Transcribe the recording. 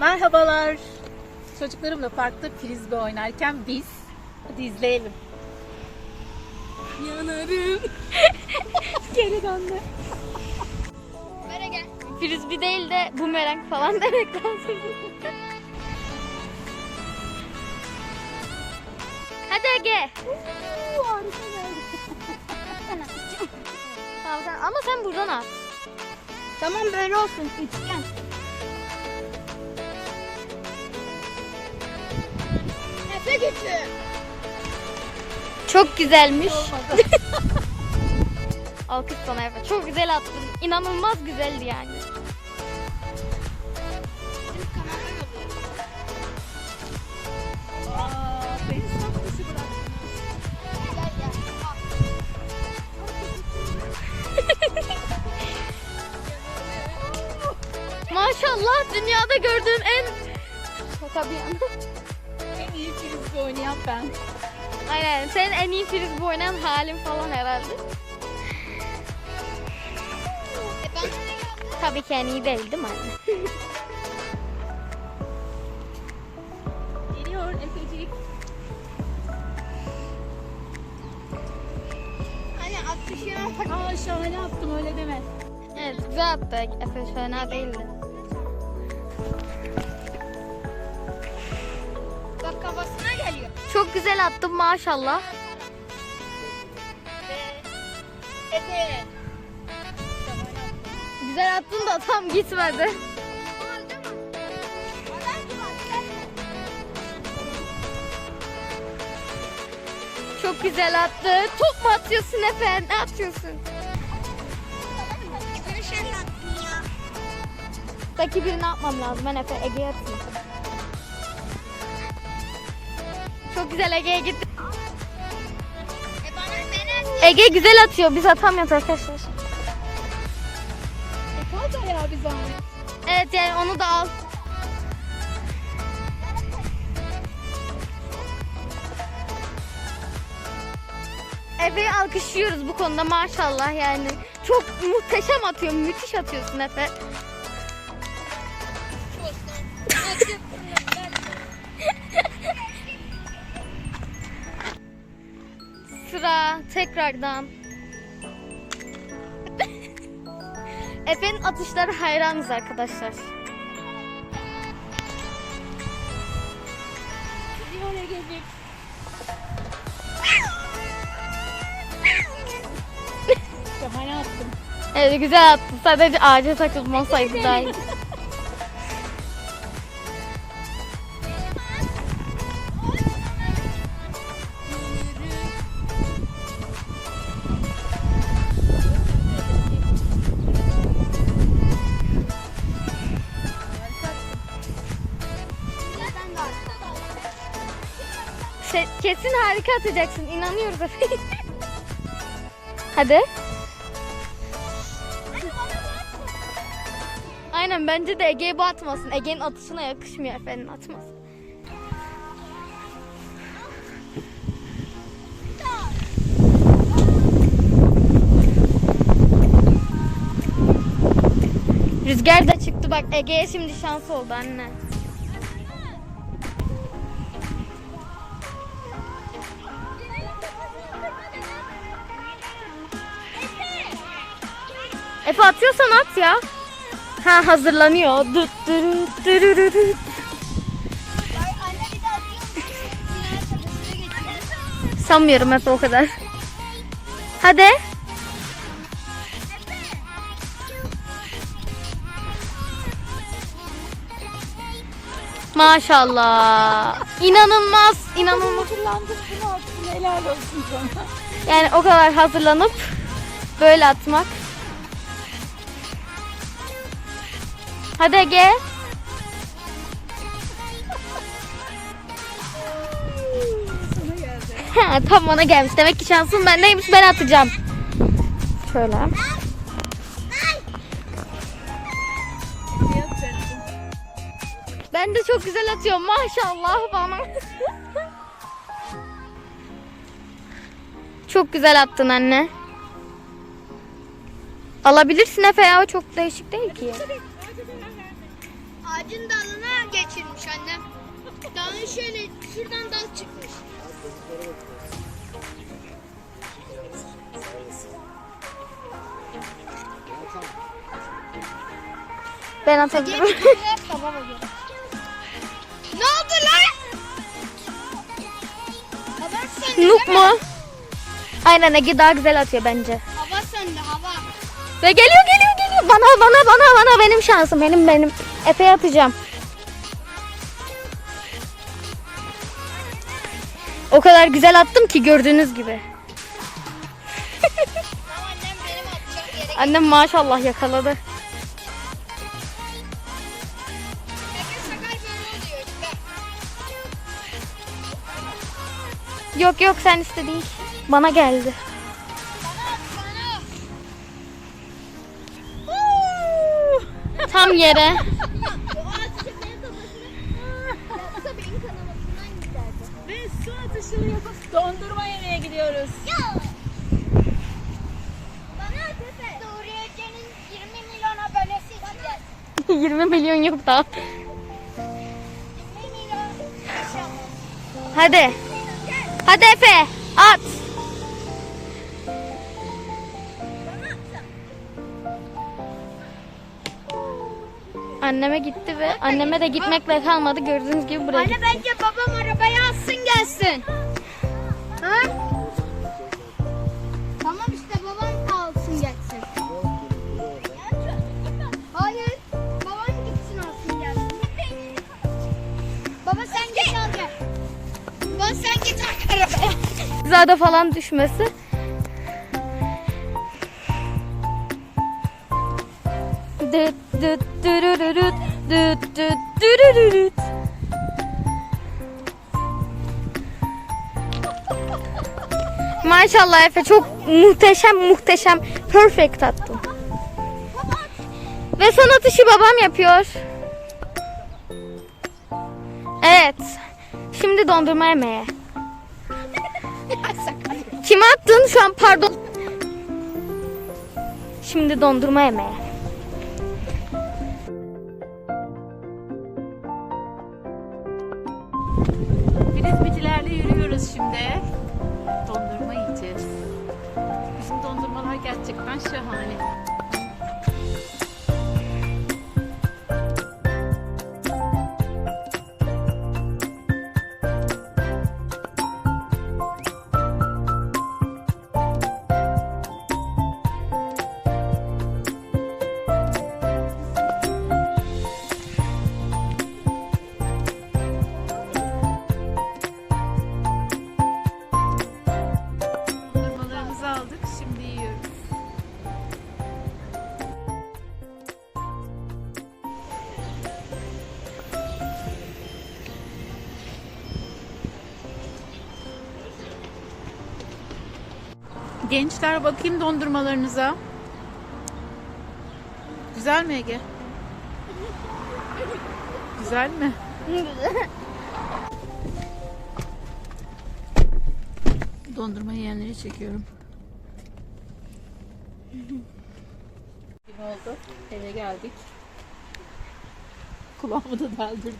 Merhabalar. Çocuklarımla parkta frisbee oynarken biz hadi izleyelim. Yanarım. Geri döndü. Frisbee değil de bumerang falan demek lazım. Hadi Ege. Tamam sen ama sen buradan at. Tamam böyle olsun. Üçgen. Gücü. Çok güzelmiş. Alkış sana Efe. Çok güzel attın. İnanılmaz güzeldi yani. Maşallah dünyada gördüğüm en şaka bir yana. Frisbee oynayan ben. Aynen senin en iyi frisbee oynayan halin falan herhalde. Ben? Tabii ki en iyi değil değil mi anne? Geliyor Efecik. Hani atışına tak. Aa şahane attım öyle deme. Evet güzel attı Efe fena değildi. Çok güzel attın maşallah. Efe. Güzel attın da tam gitmedi. Çok güzel attı. Top mu atıyorsun Efe? Ne atıyorsun? Daki birini atmam lazım. Ben Efe Ege'ye atayım. Güzel Ege'ye gitti. E Ege güzel atıyor. Biz atamıyoruz arkadaşlar. E ya zahmet. Evet yani onu da al. Efe'yi alkışlıyoruz bu konuda maşallah yani. Çok muhteşem atıyor, müthiş atıyorsun Efe. Sıra tekrardan. Efe'nin atışları hayranız arkadaşlar. Şahane attım. Evet güzel attı. Sadece ağaca takılmasaydı daha iyi. Se- kesin harika atacaksın. İnanıyoruz Efe. Hadi. Aynen bence de Ege'ye bu atmasın. Ege'nin atışına yakışmıyor Efe'nin atması. Rüzgar da çıktı bak Ege'ye şimdi şans oldu anne. Efe atıyorsan at ya. Ha hazırlanıyor. Dut dürüt geçiyor. Sanmıyorum Efe o kadar. Hadi. Maşallah. İnanılmaz, inanılmaz. Hazırlandım bunu attım helal olsun sana. Yani o kadar hazırlanıp böyle atmak. Hadi Ege. Tam bana gelmiş. Demek ki şansım bendeymiş. Ben atacağım. Şöyle. Ben de çok güzel atıyorum. Maşallah bana. çok güzel attın anne. Alabilirsin Efe ya. Çok değişik değil ki. Ağacın dalına çıkmış annem. Daha şöyle şuradan dal çıkmış. Ben atabilirim. ne oldu lan? Hava söndü Noob değil mi? mu? Aynen Ege daha güzel atıyor bence. Hava söndü hava. Ve geliyor geliyor geliyor. Bana bana bana bana benim şansım. Benim benim. Epey atacağım. O kadar güzel attım ki gördüğünüz gibi. Annem maşallah yakaladı. Yok yok sen istedin. Bana geldi. Ve su atışını yapıp dondurma yemeye gidiyoruz. Ya. Bana at Efe. Suriye'nin 20 milyon abonesi için. 20 milyon yok daha. 20 milyon. Hadi. Hadi Efe. At. Anneme gitti ve anneme de gitmekle kalmadı. Gördüğünüz gibi buraya gitti. Anne bence babam arabaya alsın gelsin. Ha? Tamam işte babam alsın gelsin. Hayır. Babam gitsin alsın gelsin. Baba sen git al gel. Baba sen git al arabaya. Hizada falan düşmesi. Düt Maşallah Efe çok muhteşem muhteşem perfect attın. Ve son atışı babam yapıyor. Evet. Şimdi dondurma yemeye. Kime attın şu an pardon. Şimdi dondurma yemeye. Frizbicilerle yürüyoruz şimdi. Dondurma yiyeceğiz. Bizim dondurmalar gerçekten şahane. Gençler bakayım dondurmalarınıza. Güzel mi Ege? Güzel mi? Dondurma yiyenleri çekiyorum. Gün oldu. Eve geldik. Kulağımı da deldirdim.